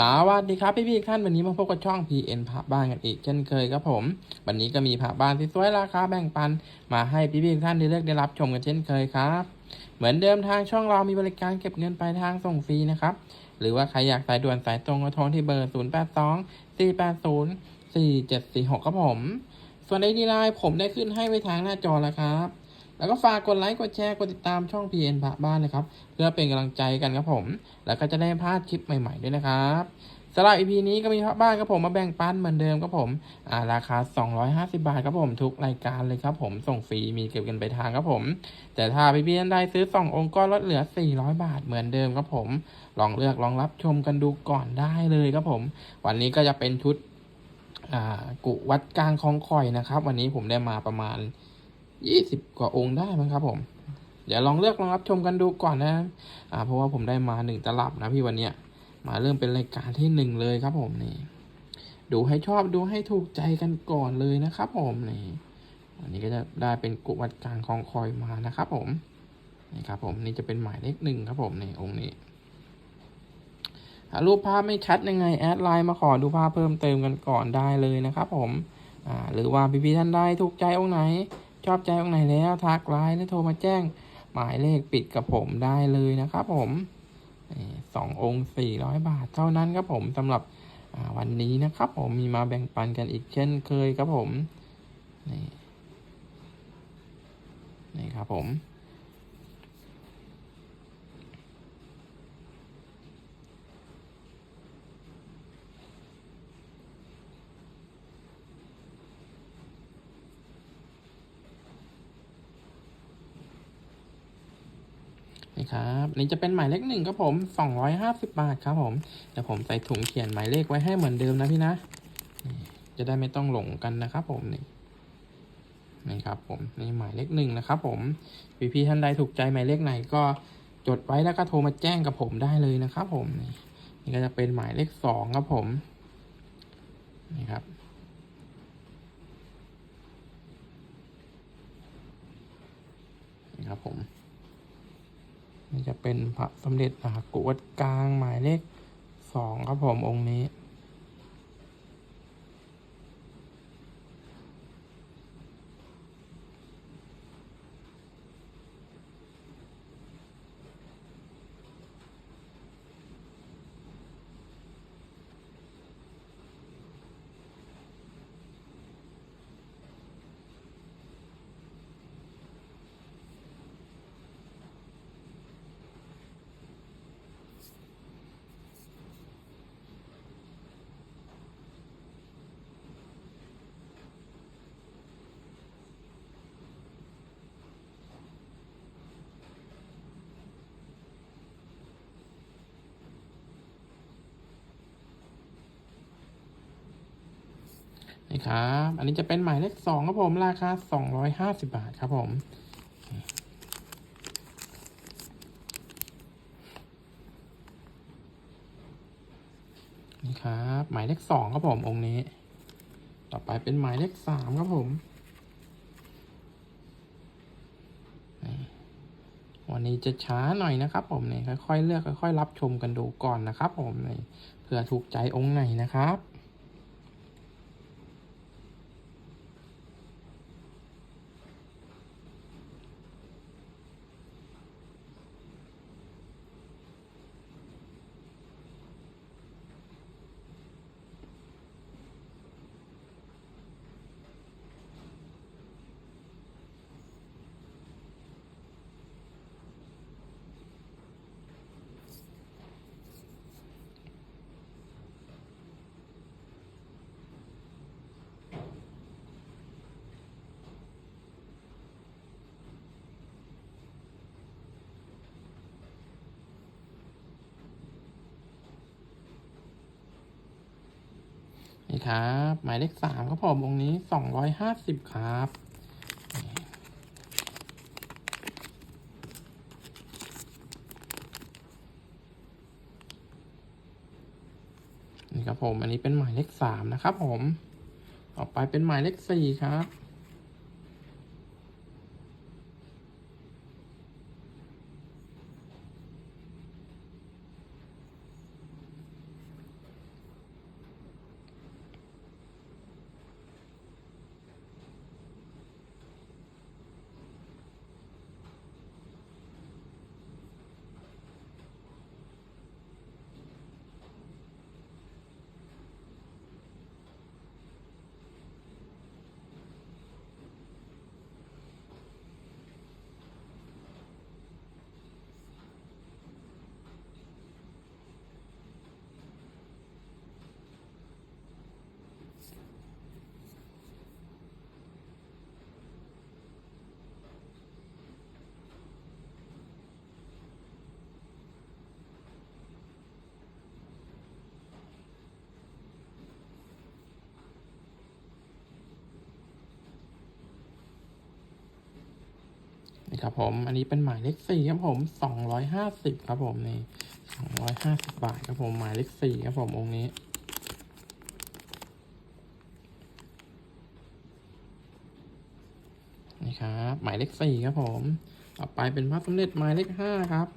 สวัสดีครับพี่ๆท่านวันนี้มาพบกับช่อง PN พระบ้านกันอีกเช่นเคยครับผม วันนี้ก็มีพระบ้านที่สวยราคาแบ่งปัน มาให้พี่ๆท่านได้เลือกได้รับชมกันเช่นเคยครับ เหมือนเดิมทางช่องเรามีบริการเก็บเงินปลายทางส่งฟรีนะครับ หรือว่าใครอยากสายด่วนสายตรงก็โทรที่เบอร์ 0 8 2 4 8 0 4 7 4 6ครับผม ส่วนในดีไลน์ผมได้ขึ้นให้ไว้ทางหน้าจอแล้วครับ แล้วก็ฝากกดไลค์กดแชร์กดติดตามช่อง PN พระบ้านนะครับ เพื่อเป็นกำลังใจกันครับผม แล้วก็จะได้พลาดคลิปใหม่ ๆ ด้วยนะครับสำหรับ EP นี้ก็มีพระบ้านครับผมมาแบ่งปันเหมือนเดิมครับผมอ่าราคา 250 บาทครับผมทุกรายการเลยครับผมส่งฟรีมีเก็บกันไปทางครับผม แต่ถ้าพี่ๆท่านใดซื้อ 2 องค์ก็ลดเหลือ 400 บาทเหมือนเดิมครับผม ลองเลือกลองรับชมกันดูก่อนได้เลยครับผม วันนี้ก็จะเป็นชุดอ่ากุวัดกลางคลองคอยนะครับ วันนี้ผมได้มาประมาณ 20กว่าองค์ได้มั้งครับผม เดี๋ยวลองเลือกลองรับชมกันดูก่อนนะอ่าเพราะว่าผมได้มาหนึ่งตลับนะพี่วันเนี้ยมาเริ่มเป็นรายการที่หนึ่งเลยครับผมนี่ดูให้ชอบดูให้ถูกใจกันก่อนเลยนะครับผมนี่วันนี้ก็จะได้เป็นกุวัดกลางคองคอยมานะครับผมนี่ครับผมนี่จะเป็นหมายเลขหนึ่งครับผมนี่องค์นี้ถ้ารูปภาพไม่ชัดยังไงแอดไลน์มาขอดูภาพเพิ่มเติมกันก่อนได้เลยนะครับผมอ่าหรือว่าพี่ๆท่านใดถูกใจองค์ไหน ชอบใจตรงไหนแล้วทักไลน์หรือโทรมาแจ้ง หมายเลขปิดกับผมได้เลยนะครับผมสององค์สี่ร้อยบาทเท่านั้นครับผมสำหรับวันนี้นะครับ ผมมีมาแบ่งปันกันอีกเช่นเคยครับผมนี่นี่ครับผม นี่ครับนี่จะเป็นหมายเลขหนึ่งครับผมสองร้อยห้าสิบบาทครับผมเดี๋ยวผมใส่ถุงเขียนหมายเลขไว้ให้เหมือนเดิมนะพี่นะ จะได้ไม่ต้องหลงกันนะครับผมนี่นี่ครับผมนี่หมายเลขหนึ่งนะครับผมพี่พี่ท่านใดถูกใจหมายเลขไหนก็จดไว้แล้วก็โทรมาแจ้งกับผมได้เลยนะครับผมนี่นี่ก็จะเป็นหมายเลขสองครับผมนี่ครับนี่ครับผม นี่จะเป็นพระสมเด็จมหากุวัดกลางหมายเลขสองครับผมองค์นี้ นี่ครับ อันนี้จะเป็นหมายเลขสองครับผม ราคาสองร้อยห้าสิบาทครับผม นี่ครับ หมายเลขสองครับผม องค์นี้ ต่อไปเป็นหมายเลขสามครับผม วันนี้จะช้าหน่อยนะครับผมนี่ค่อยๆเลือกค่อยๆรับชมกันดูก่อนนะครับผมนี่เผื่อถูกใจองค์ไหนนะครับ นี่ ครับ หมายเลขสามครับผมวงนี้สองร้อยห้าสิบครับ นี่ครับผม อันนี้เป็นหมายเลขสามนะครับผม ต่อไปเป็นหมายเลขสี่ครับ ครับผม อันนี้เป็นหมายเลขสี่ครับผมสองร้อยห้าสิบครับผมนี่สองร้อยห้าสิบบาทครับผมหมายเลขสี่ครับผมองค์นี้นี่ครับหมายเลขสี่ครับผม ต่อไปเป็นพระสมเด็จหมายเลขห้าครับ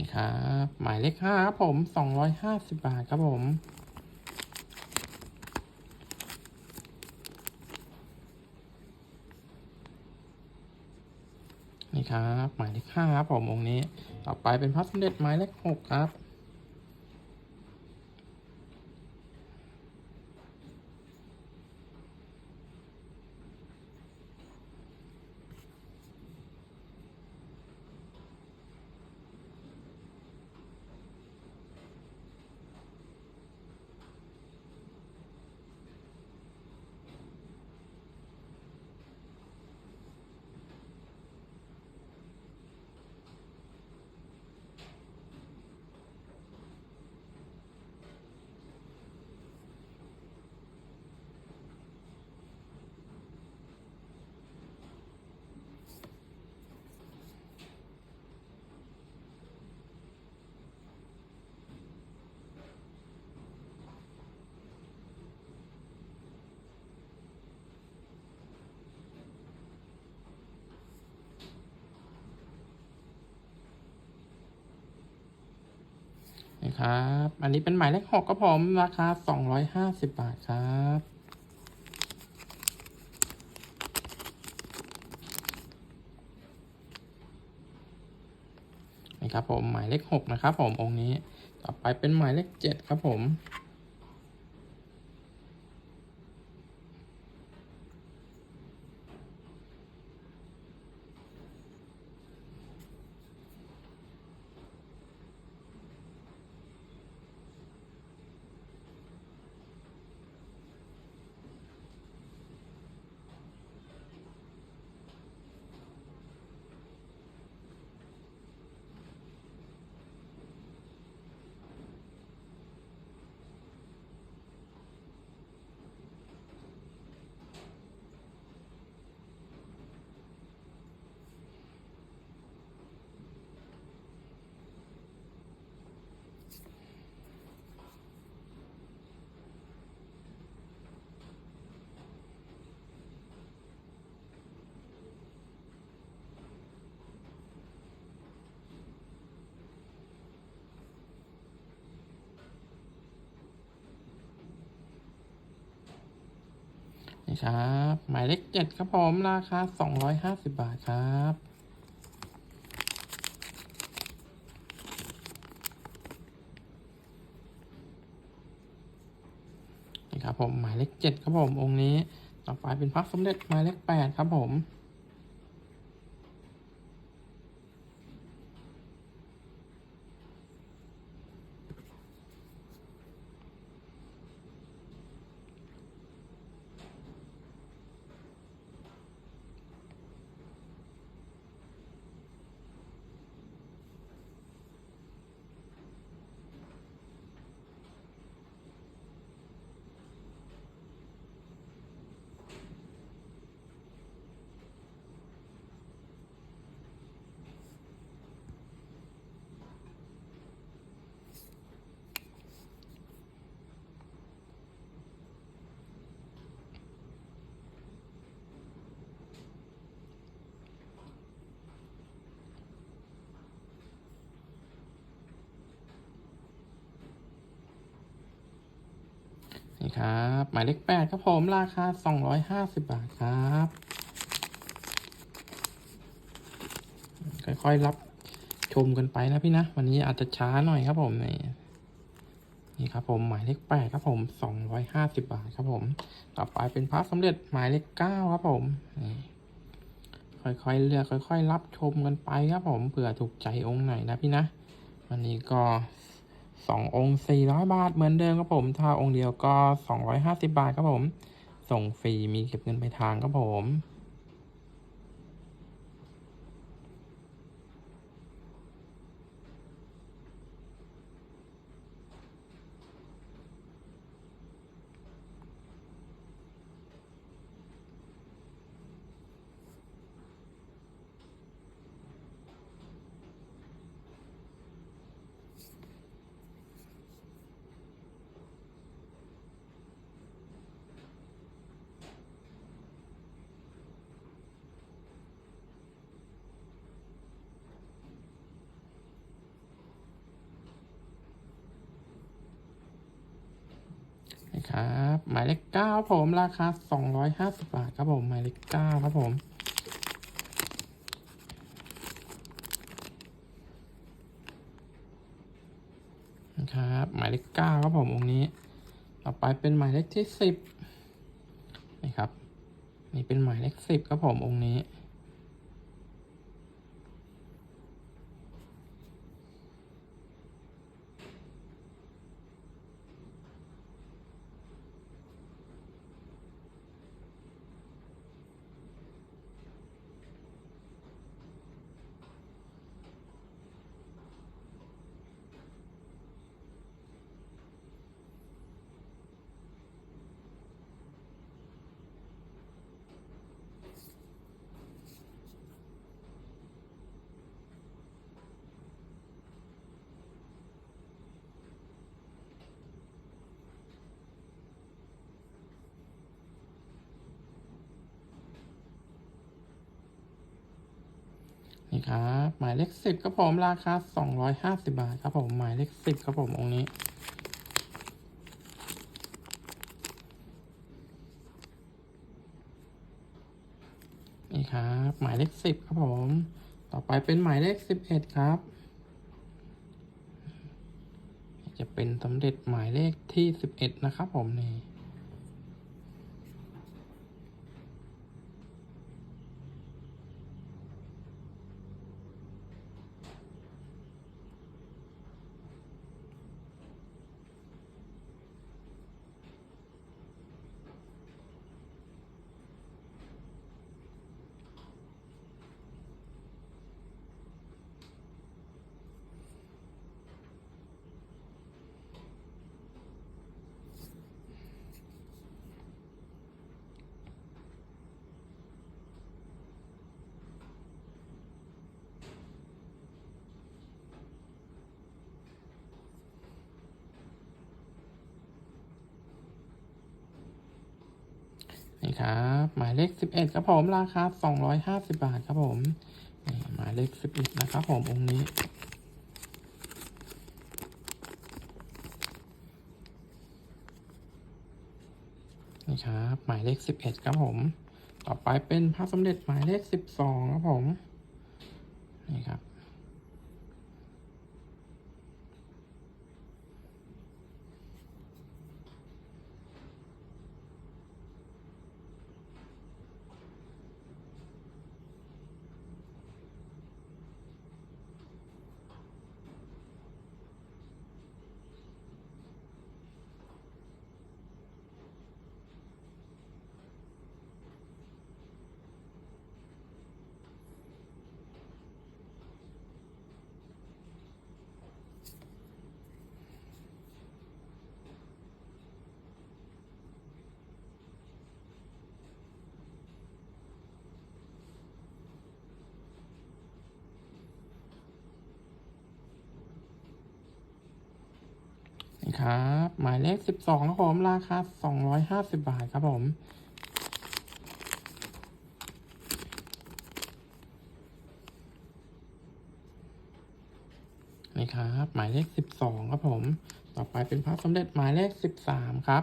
นี่ครับหมายเลขห้าครับผมสองร้อยห้าสิบบาทครับผมนี่ครับหมายเลขห้าครับผมองค์นี้ ต่อไปเป็นพระสมเด็จหมายเลขหกครับ ครับ อันนี้เป็นหมายเลขหกครับผมราคาสองร้อยห้าสิบบาทครับนี่ครับผมหมายเลขหกนะครับผมองค์นี้ ต่อไปเป็นหมายเลขเจ็ดครับผม ครับ หมายเลขเจ็ดครับผม ราคาสองร้อยห้าสิบบาทครับนี่ครับผมหมายเลขเจ็ดครับผมองค์นี้ต่อไปเป็นพระสมเด็จหมายเลขแปดครับผม ครับ หมายเลขแปดครับผมราคาสองร้อยห้าสิบบาทครับ ค่อยๆรับชมกันไปนะพี่นะ วันนี้อาจจะช้าหน่อยครับผมนี่นี่ครับผมหมายเลขแปดครับผมสองร้อยห้าสิบบาทครับผม ต่อไปเป็นพาระสำเร็จหมายเลขเก้าครับผมนี่ค่อยๆเลือกค่อย ๆ รับชมกันไปครับผมเผื่อถูกใจองค์ไหนนะพี่นะ วันนี้ก็ สององค์สี่ร้อยบาทเหมือนเดิมครับผม ถ้าองค์เดียวก็สองร้อยห้าสิบาทครับผม ส่งฟรีมีเก็บเงินไปลายทางครับผม ครับ หมายเลขเก้าผมราคาสองร้อยห้าสิบาทครับผมหมายเลขเก้าครับผมนะครับหมายเลขเก้าครับผมองค์นี้ ต่อไปเป็นหมายเลขที่สิบนี่ครับ นี่เป็นหมายเลขสิบครับผมองค์นี้ นี่ครับ หมายเลขสิบครับผมราคาสองร้อยห้าสิบาทครับผมหมายเลขสิบครับผมองค์นี้นี่ครับหมายเลขสิบครับผม ต่อไปเป็นหมายเลขสิบเอ็ดครับ จะเป็นสำเร็จหมายเลขที่สิบเอ็ดนะครับผมนี่ นี่ ครับ หมายเลขสิบเอ็ดครับผม ราคาสองร้อยห้าสิบาทครับผมหมายเลขสิบเอ็ดนะครับผมองค์นี้นี่ครับหมายเลขสิบเอ็ดครับผม ต่อไปเป็นพระสมเด็จหมายเลขสิบสองครับผม นี่ครับ นี่ ครับ หมายเลขสิบสองครับผม ราคาสองร้อยห้าสิบาทครับผม นี่ครับ หมายเลขสิบสองครับผม ต่อไปเป็นพระสมเด็จหมายเลขสิบสามครับ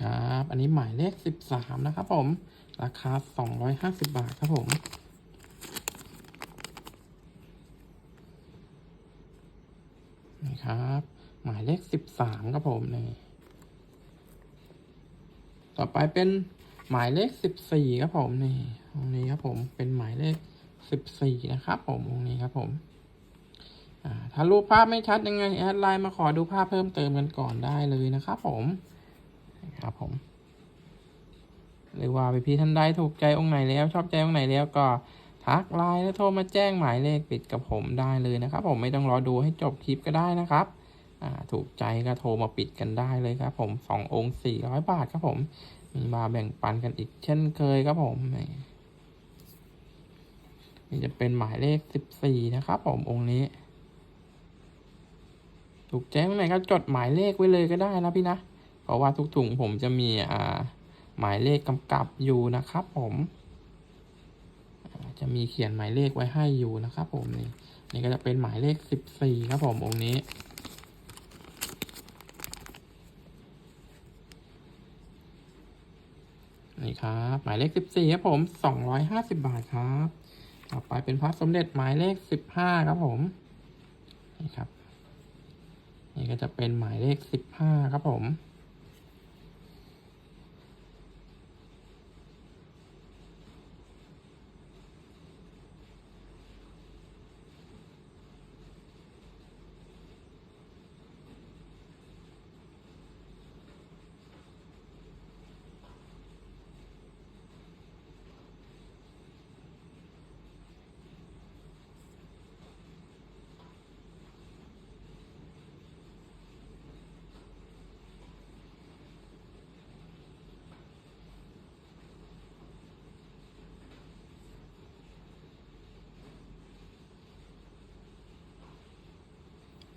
ครับ อันนี้หมายเลขสิบสามนะครับผม ราคาสองร้อยห้าสิบบาทครับผมนี่ครับ หมายเลขสิบสามครับผมนี่ต่อไปเป็นหมายเลขสิบสี่ครับผมนี่ตรงนี้ครับผมเป็นหมายเลขสิบสี่นะครับผมตรงนี้ครับผมถ้ารูปภาพไม่ชัดยังไงแอดไลน์มาขอดูภาพเพิ่มเติมกันก่อนได้เลยนะครับผม ครับผมหรือว่าพี่ๆท่านใดถูกใจองค์ไหนแล้ว ชอบใจองค์ไหนแล้วก็ทักไลน์แล้วโทรมาแจ้งหมายเลขติดกับผมได้เลยนะครับ ผมไม่ต้องรอดูให้จบคลิปก็ได้นะครับถูกใจก็โทรมาปิดกันได้เลยครับ ผมสององค์สี่ร้อยบาทครับผมมีมาแบ่งปันกันอีกเช่นเคยครับผมนี่จะเป็นหมายเลขสิบสี่นะครับ ผมองค์นี้ ถูกใจตรงไหนก็จดหมายเลขไว้เลยก็ได้นะพี่นะ เพราะว่าทุกถุงผมจะมีอ่าหมายเลขกำกับอยู่นะครับ ผมจะมีเขียนหมายเลขไว้ให้อยู่นะครับผมนี่นี่ก็จะเป็นหมายเลขสิบสี่ครับผมองค์นี้ นี่ครับหมายเลขสิบสี่ครับผมสองร้อยห้าสิบบาทครับ ต่อไปเป็นพระสมเด็จหมายเลขสิบห้าครับผมนี่ครับ นี่ก็จะเป็นหมายเลขสิบห้าครับผม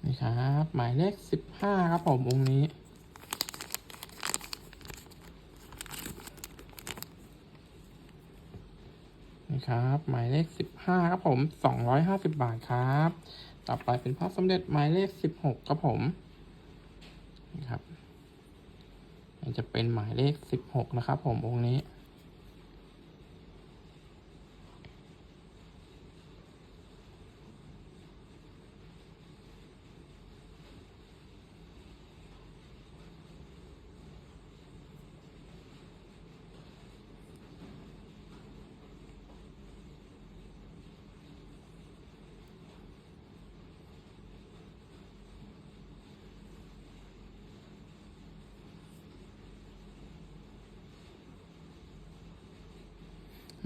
นี่ครับ หมายเลขสิบห้าครับผมองค์นี้นี่ครับ หมายเลขสิบห้าครับผมสองร้อยห้าสิบบาทครับ ต่อไปเป็นพระสมเด็จหมายเลขสิบหกครับผมนี่ครับจะเป็นหมายเลขสิบหกนะครับผมองค์นี้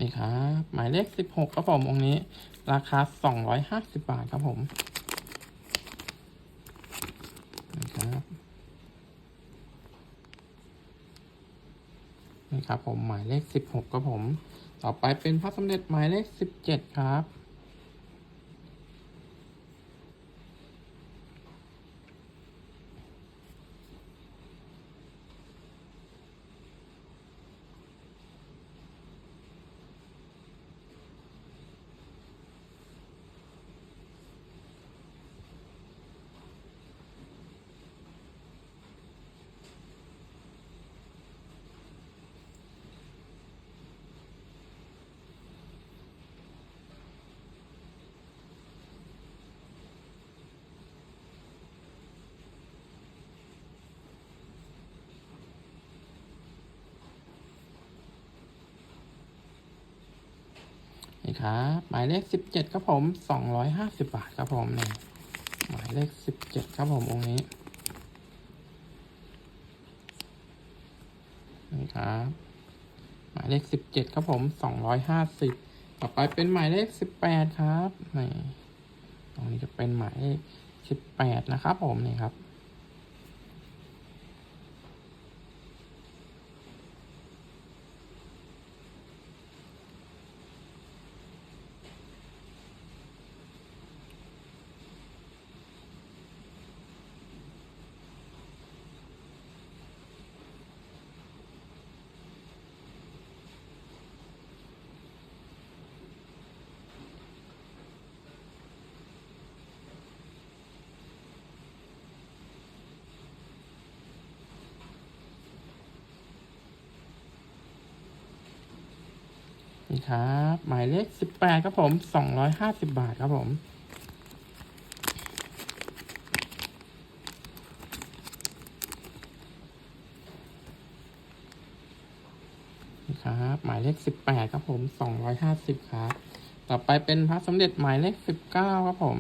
นี่ครับหมายเลขสิบหกครับผมองค์นี้ ราคาสองร้อยห้าสิบบาทครับผมนี่ครับนี่ครับผมหมายเลขสิบหกครับผม ต่อไปเป็นพระสมเด็จหมายเลขสิบเจ็ดครับ นี่ครับหมายเลขสิบเจ็ดครับผมสองร้อยห้าสิบบาทครับผมนี่หมายเลขสิบเจ็ดครับผมองค์นี้นี่ครับหมายเลขสิบเจ็ดครับผมสองร้อยห้าสิบต่อไปเป็นหมายเลขสิบแปดครับนี่ตรงนี้จะเป็นหมายเลขสิบแปดนะครับผมนี่ครับ น นี่ครับ หมายเลขสิบแปดครับผมสองร้อยห้าสิบบาทครับผมนี่ครับ หมายเลขสิบแปดครับผมสองร้อยห้าสิบครับ ต่อไปเป็นพระสมเด็จหมายเลขสิบเก้าครับผม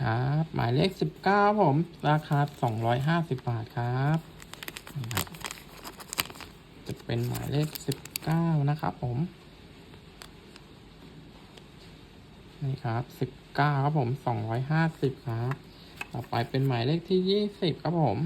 ครับ หมายเลขสิบเก้าผม ราคาสองร้อยห้าสิบบาทครับนี่ครับ จะเป็นหมายเลขสิบเก้านะครับผม นี่ครับสิบเก้าครับผมสองร้อยห้าสิบครับ ต่อไปเป็นหมายเลขที่ยี่สิบครับผม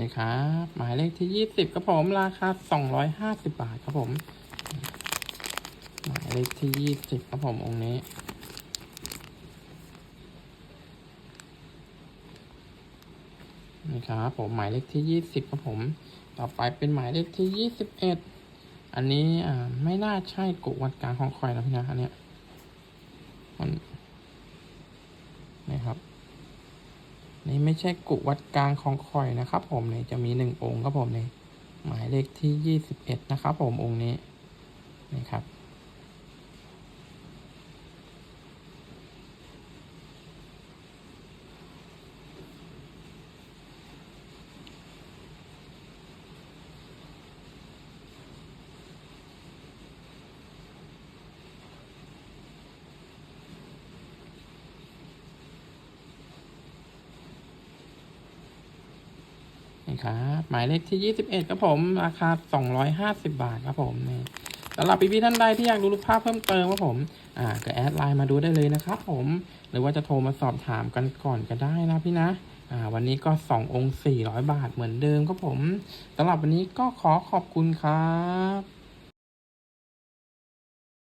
นี่ครับหมายเลขที่ยี่สิบครับผมราคาสองร้อยห้าสิบบาทครับผม หมายเลขที่ยี่สิบครับผมองค์นี้นี่ครับผมหมายเลขที่ยี่สิบครับผม ต่อไปเป็นหมายเลขที่ยี่สิบเอ็ดอันนี้อ่าไม่น่าใช่กุวัดกลางของคอยนะพี่นะอันเนี้ยมันนี่ครับ นี่ไม่ ใช่กุวัดกลางของคอยนะครับ ผมเนี่ยจะมีหนึ่งองค์ครับผมเนี่ยหมายเลขที่ยี่สิบเอ็ดนะครับ ผมองค์นี้นะครับ หมายเลขที่ 21ครับผมราคา 250 บาทครับผมนี่สำหรับพี่ๆท่านใดที่อยากดูรูปภาพเพิ่มเติมครับผมอ่าก็แอดไลน์มาดูได้เลยนะครับผมหรือว่าจะโทรมาสอบถามกันก่อนก็ได้นะพี่นะอ่าวันนี้ก็ 2 องค์ 400 บาทเหมือนเดิมครับผมสำหรับวันนี้ก็ขอขอบคุณครับ